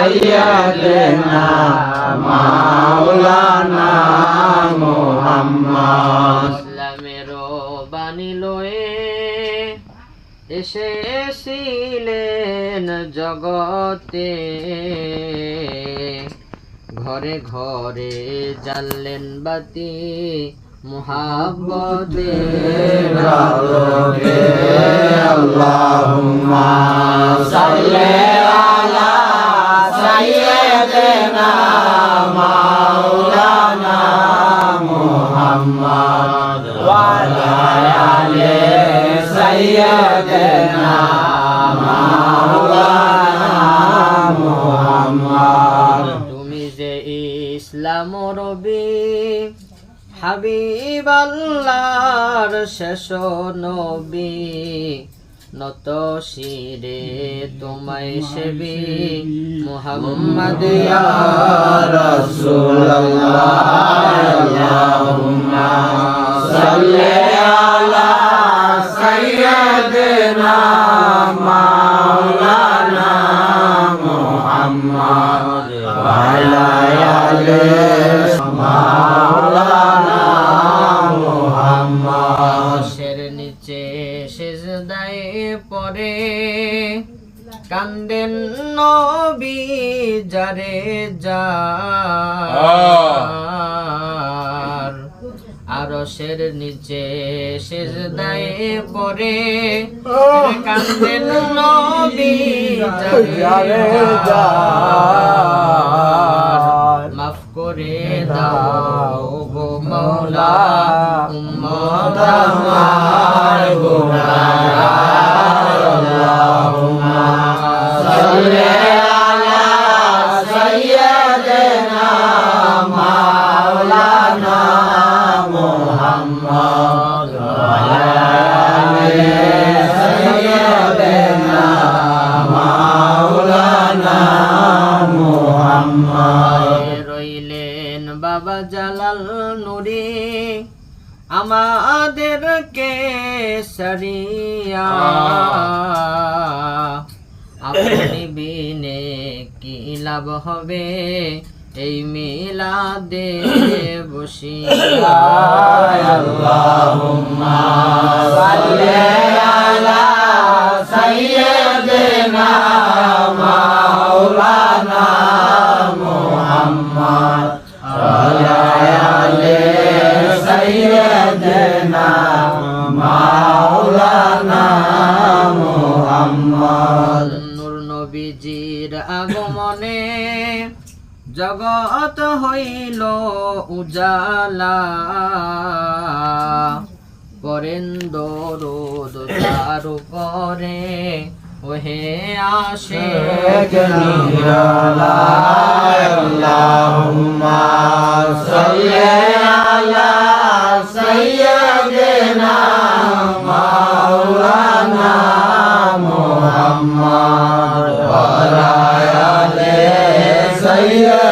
বাড়াইয়া দেনা মাওলানা মোহাম্মদ। বাণী লয়ে এসেছিলেন জগতে। ঘরে ঘরে জ্বাললেন বাতি মোহাব্বতের আলো। তুমি যে ইসলাম রবি হাবিব আল্লাহর শেষ নবী নত শিরে তোমায় সেবি মুহাম্মদ রাসূলুল্লাহ। শের নিচে সেজদায় পড়ে কান্দেন নবী যারে যার আরশের নিচে সেজদায় পড়ে কান্দেন নবী যারে যার জালাল নুরি আমাদেরকে সারিয়া আপনি বিনে কি লাভ হবে? এই মিলাদে বসিয়া। আল্লাহুম্মা সাল্লি মাওলানা মুহাম্মদ। নূর নবীজির আগমনে জগৎ হইল উজালা। করেন দরুদ তার উপরে ওহে আসে আল্লাহুম্মা মুহাম্মদ